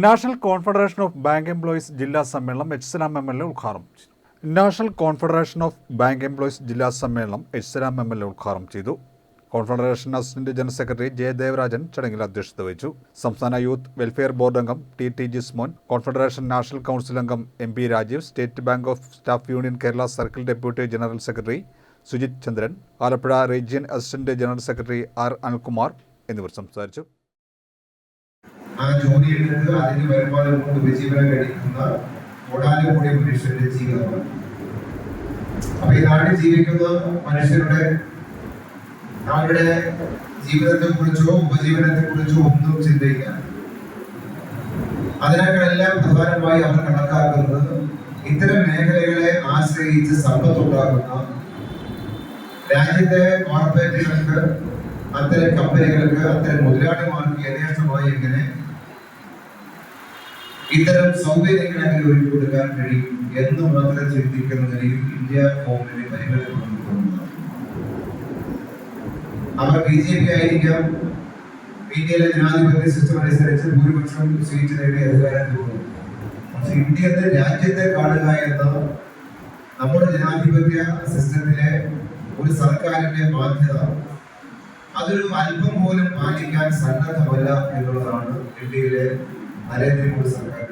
National confederation of bank employees ജില്ലാ സമ്മേളനം H Salam M L A ഉദ്ഘാടനം ചെയ്തു. National confederation of bank employees ജില്ലാ സമ്മേളനം H Salam M L A ഉദ്ഘാടനം ചെയ്തു. Confederation assistant general secretary Jayadevarajan ചടങ്ങിൽ അധ്യക്ഷത വഹിച്ചു. സംസ്ഥാന യൂത്ത് വെൽഫെയർ ബോർഡ് അംഗം T T Jismon confederation national council അംഗം M P Rajeev State Bank of staff union Kerala circle deputy general secretary Sujith Chandran Alappuzha region assistant general secretary R Anilkumar എന്നിവർ സംസാരിച്ചു. ജോലി എടുത്ത് അതിന് വരുമാനം കൊണ്ട് ഉപജീവനം കഴിക്കുന്ന കോടാനുകൂടി മനുഷ്യന്റെ ജീവിതമാണ്. അപ്പൊ ഈ നാട്ടിൽ ജീവിക്കുന്ന മനുഷ്യരുടെ അവരുടെ ജീവിതത്തെ കുറിച്ചോ ഉപജീവനത്തെ കുറിച്ചോ ഒന്നും ചിന്തിക്കാൻ അതിനേക്കാളെല്ലാം പ്രധാനമായി അവർ കണക്കാക്കുന്നത് ഇത്തരം മേഖലകളെ ആശ്രയിച്ച് സമ്പത്തുണ്ടാക്കുന്ന രാജ്യത്തെ കോർപ്പറേറ്റുകൾക്ക് അത്തരം കമ്പനികൾക്ക് അത്തരം മുതലാളിമാർക്ക് യഥേഷ്ടമായി എങ്ങനെ ഇത്തരം സൗകര്യങ്ങളെ ഒരുക്കി കൊടുക്കാൻ കഴിയും എന്ന് മാത്രം ചിന്തിക്കുന്ന നിലയിൽ ഇന്ത്യ കോൺഗ്രസ് പരിഗണിക്കുന്നു. അവർ ബി ജെ പി ആയിരിക്കാം. ഇന്ത്യയിലെ ജനാധിപത്യ സിസ്റ്റം അനുസരിച്ച് ഭൂരിപക്ഷം സീറ്റ് നേടി അധികാരം തോന്നുന്നു. പക്ഷെ ഇന്ത്യയുടെ രാജ്യത്തെ കാണുക എന്ന നമ്മുടെ ജനാധിപത്യ സിസ്റ്റത്തിലെ ഒരു സർക്കാരിന്റെ ബാധ്യത അതൊരു അല്പം പോലും പാലിക്കാൻ സന്നദ്ധമല്ല എന്നുള്ളതാണ് ഇന്ത്യയിലെ നരേന്ദ്രമോദി സർക്കാർ